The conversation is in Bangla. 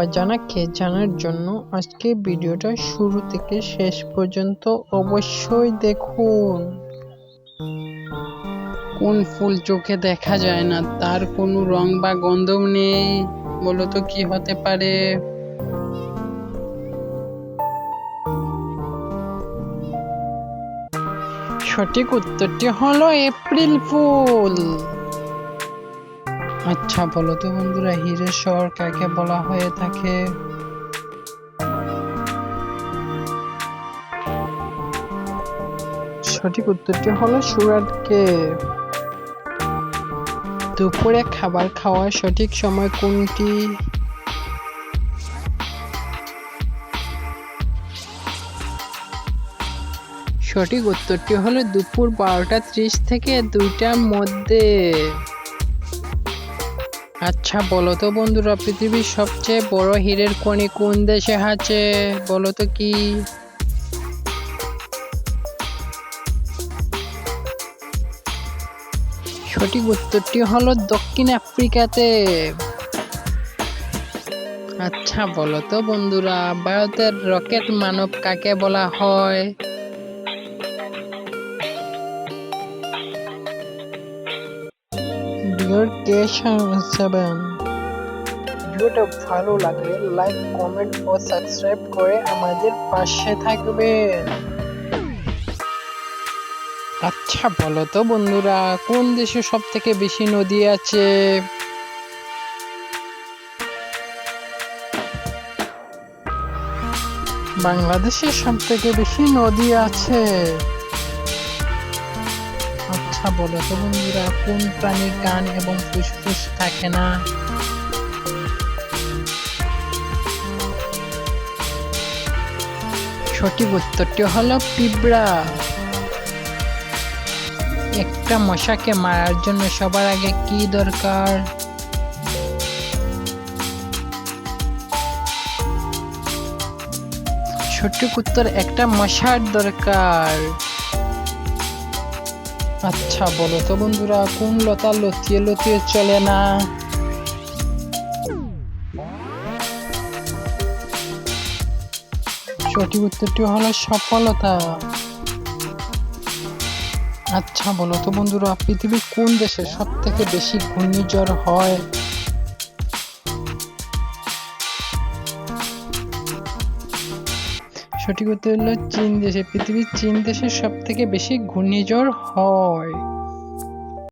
অজানাকে জানার জন্য আজকে ভিডিওটা শুরু থেকে শেষ পর্যন্ত অবশ্যই দেখুন। কোন ফুল চোখে দেখা যায় না তার কোনো রং বা গন্ধও নেই বলো তো কি হতে পারে? সঠিক উত্তরটি হলো এপ্রিল ফুল। আচ্ছা বলো তো বন্ধুরা, হিরের শহর কাকে বলা হয়ে থাকে? সঠিক উত্তরটি হলো সুরাটকে দুপুরে খাবার খাওয়ার সঠিক সময় কোনটি? সঠিক উত্তরটি হলো দুপুর বারোটা ত্রিশ থেকে দুইটার মধ্যে। আচ্ছা বলো তো বন্ধুরা, পৃথিবীর সবচেয়ে বড় হীরের খনি কোন দেশে আছে? বলো তো কি? সঠিক উত্তরটি হলো দক্ষিণ আফ্রিকাতে। আচ্ছা বলো তো বন্ধুরা, ভারতের রকেট মানব কাকে বলা হয়? সেভেন ভিডিওটা ভালো লাগলে লাইক কমেন্ট ও সাবস্ক্রাইব করে আমাদের পাশে থাকবেন আচ্ছা বলো তো বন্ধুরা কোন দেশে সব থেকে বেশি নদী আছে? বাংলাদেশে সব থেকে বেশি নদী আছে। আচ্ছা বলো তো বন্ধুরা কোন প্রাণীর কান এবং ফুসফুস থাকে না? সঠিক উত্তরটি হলো পিঁপড়া। একটা মশাকে মারার জন্য সবার আগে কি দরকার? সঠিক উত্তর, একটা মশার দরকার। আচ্ছা বলো তো বন্ধুরা, কোন লতা লতিয়ে লতিয়ে চলে না? সঠিক উত্তরটি হলো সফলতা আচ্ছা বলো তো বন্ধুরা, পৃথিবীর কোন দেশে সব থেকে বেশি ঘূর্ণিঝড় হয়? সঠিক উত্তর হলো চীন দেশে। পৃথিবীর চীন দেশে সব থেকে বেশি ঘূর্ণিঝড় হয়।